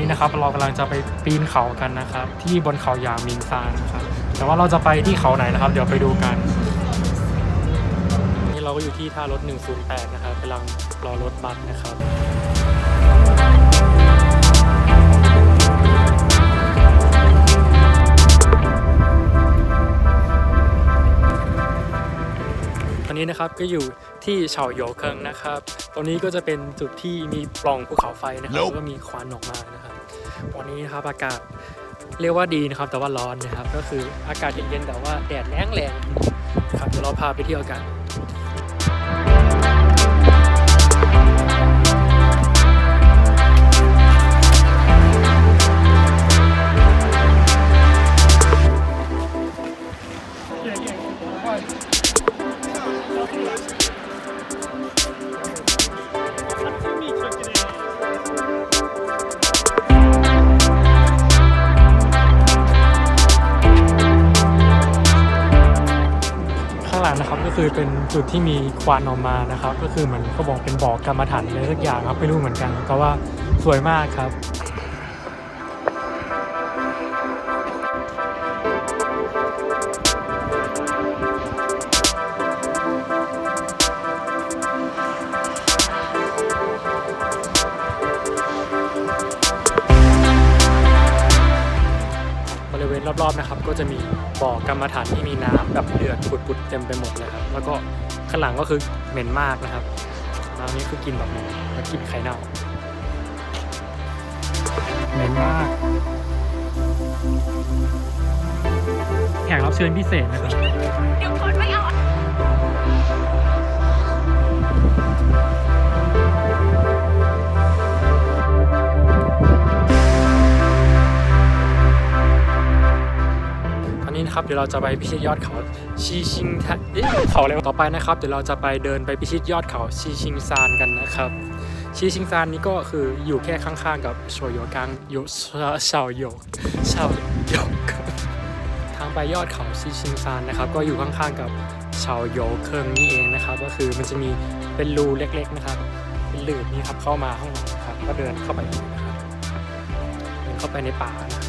นี้นะครับเรากำลังจะไปปีนเขากันนะครับ ที่บนเขาหยางมิงซานนะครับแต่ว่าเราจะไปที่เขาไหนนะครับ เดี๋ยวไปดูกัน นี่เราก็อยู่ที่ท่ารถ 108 นะครับกำลังรอรถบัสนะครับตอนนี้นะครับก็อยู่ที่เฉาโยเคิงนะครับ ตรงนี้ก็จะเป็นจุดที่มีปล่องภูเขาไฟนะครับ Nope แล้วก็มีควันออกมานะครับวันนี้นะครับอากาศเรียกว่าดีนะครับ แต่ว่าร้อนนะครับ ก็คืออากาศเย็นๆแต่ว่าแดดแรงแรงๆครับเดี๋ยวเราพาไปเที่ยวกัน คือเป็นจุดที่มีควันออกมานะครับ ก็คือเหมือนเขาบอกเป็นบ่อกรรมฐานอะไรสักอย่างครับไม่รู้เหมือนกันแต่ว่าสวยมากครับ ก็จะมีบ่อกรรมฐานที่มีน้ำแบบเดือดปุดๆเต็มไปหมดเลยครับ แล้วก็ข้างหลังก็คือเหม็นมากนะครับน้ำนี้คือกินแบบนี้แล้วกินไข่เน่าเหม็นมากแขกรับเชิญพิเศษนะครับ นะครับเดี๋ยวเราจะไปพิชิตยอดเขาชีชิงทเอ๊ะเขาอะไรต่อไปนะครับเดี๋ยวเราจะไปเดินไปพิชิตยอดเขาชีชิงซานกันนะครับชีชิงซานนี้ก็คืออยู่แค่ข้างๆกับโชโยกังโยเฉาโยเฉาโยกทางไปยอดเขาชีชิงซานนะครับก็อยู่ข้างๆกับเฉาโยเคิงนี่เองนะครับ ก็คือมันจะมีเป็นรูเล็กๆนะครับเป็นหลืบนี่ครับเข้ามาข้างหลังครับก็เดินเข้าไปอย่างนี้นะครับเดินเข้าไปในป่านะ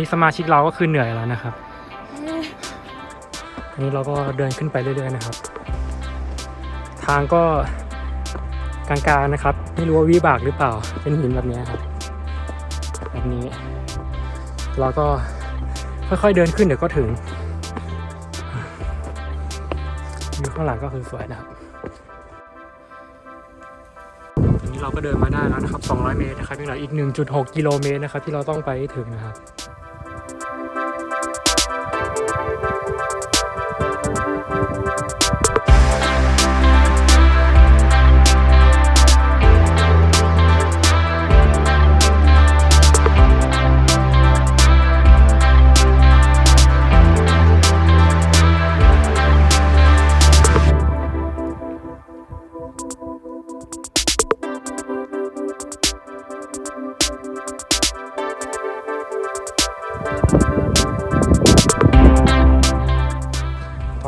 นนี้สมาชิกเราก็คือเหนื่อยแล้วนะครับอันนี้เราก็เดินขึ้นไปเรื่อยๆนะครับ ทางก็กลางๆนะครับ ไม่รู้ว่าวิบากหรือเปล่า เป็นหินแบบนี้ครับแบบนี้ เราก็ค่อยๆเดินขึ้นเดี๋ยวก็ถึงวิวข้างหลังก็คือสวยนะครับอันนี้เราก็เดินมาได้แล้วนะครับ 200 เมตรนะครับยังเหลืออีก 1.6 กิโลเมตรนะครับ ที่เราต้องไปให้ถึงนะครับ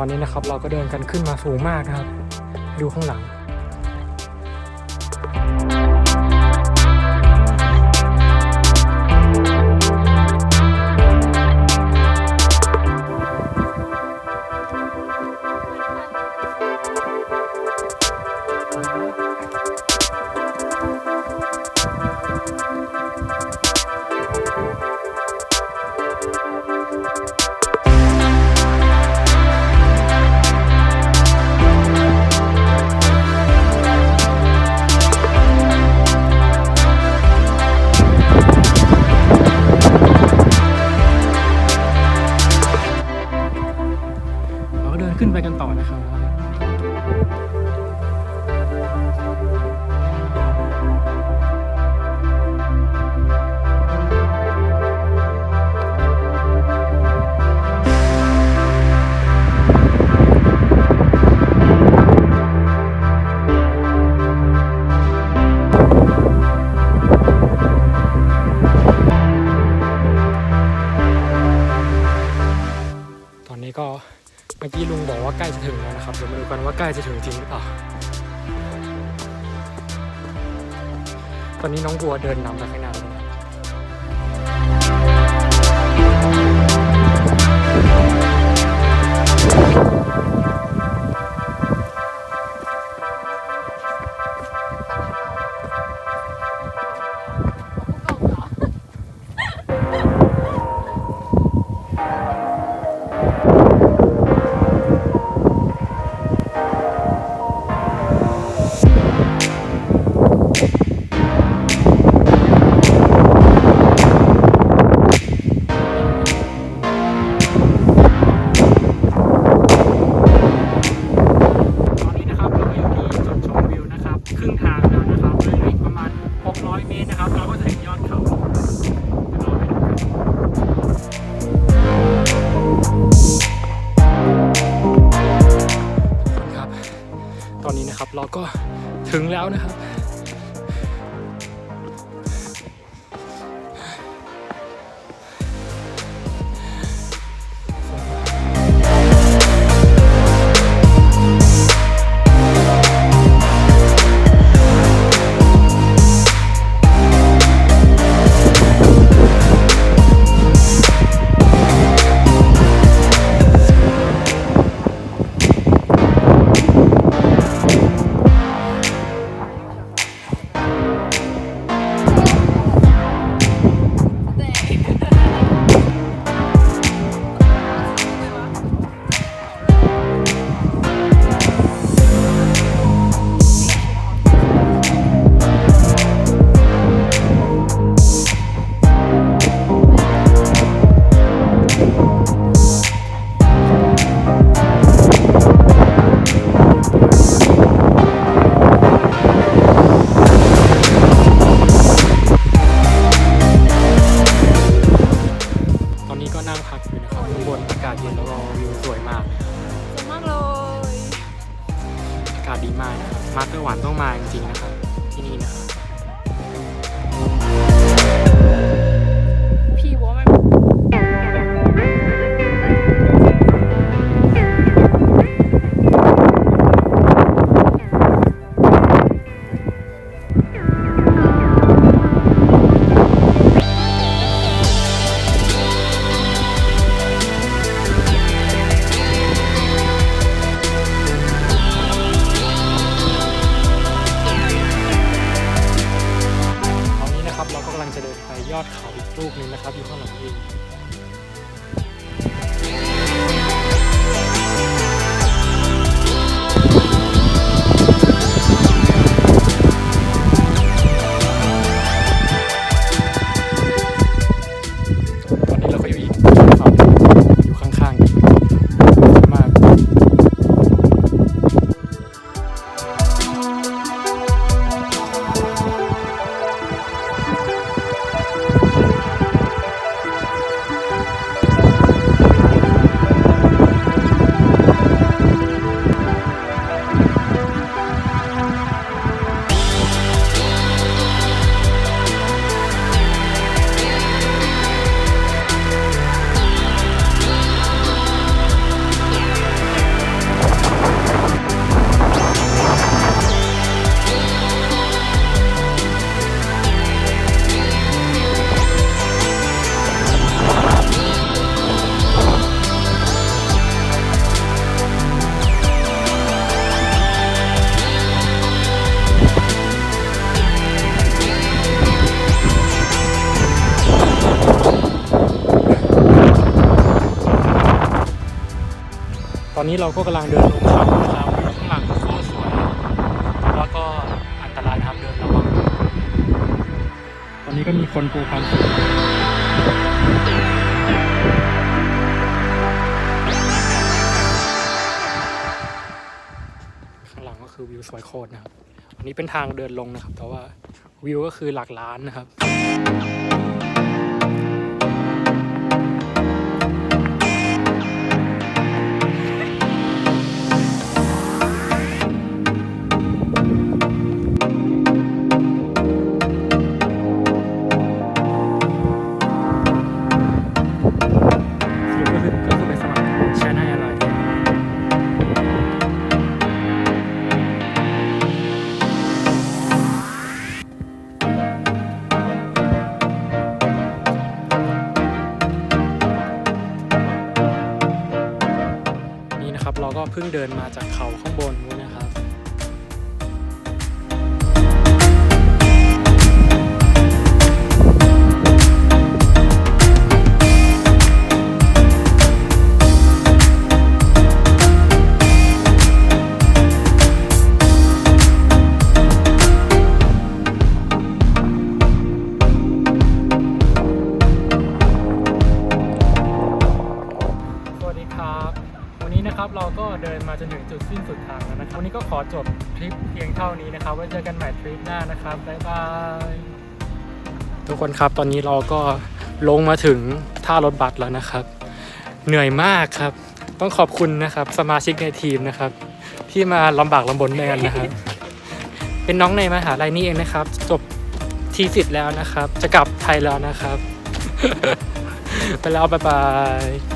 อนนี้นะครับ เราก็เดินกันขึ้นมาสูงมากนะครับ ดูข้างหลัง กันว่าใกล้จะถึงจริงหรือเปล่า ตอนนี้น้องบัวเดินนำไปข้างหน้าเลย 600 เมตรนะครับ เราก็จะถึงยอดเขาเดี๋ยวเราไปดูกันครับ ตอนนี้นะครับเราก็ถึงแล้วนะครับาศดีมากนะครับมาเตอร์หวานต้องมาจริงๆนะครับที่นี่นะครับ อนนี้เราก็กำลังเดินลงเขานะครับข้างหลังโคตรสวยแล้วก็อันตรายนะครับเดินระวังตอนนี้ก็มีคนปูความสุขข้างหลังก็คือวิวสวยโคตรนะครับ อันนี้เป็นทางเดินลงนะครับ แต่ว่าวิวก็คือหลักล้านนะครับ เราก็เพิ่งเดินมาจากเขาข้างบนนู้นนะ ท่านี้นะครับไว้เจอกันใหม่ทริปหน้านะครับบ๊ายบายทุกคนครับตอนนี้เราก็ลงมาถึงท่ารถบัสแล้วนะครับ เหนื่อยมากครับ ต้องขอบคุณนะครับสมาชิกในทีมนะครับ ที่มาลำบากลำบนด้วยกันนะครับ เป็นน้องในมหาลัยนี่เองนะครับ จบทีสิทธิ์แล้วนะครับ จะกลับไทยแล้วนะครับ ไปแล้วบ๊ายบาย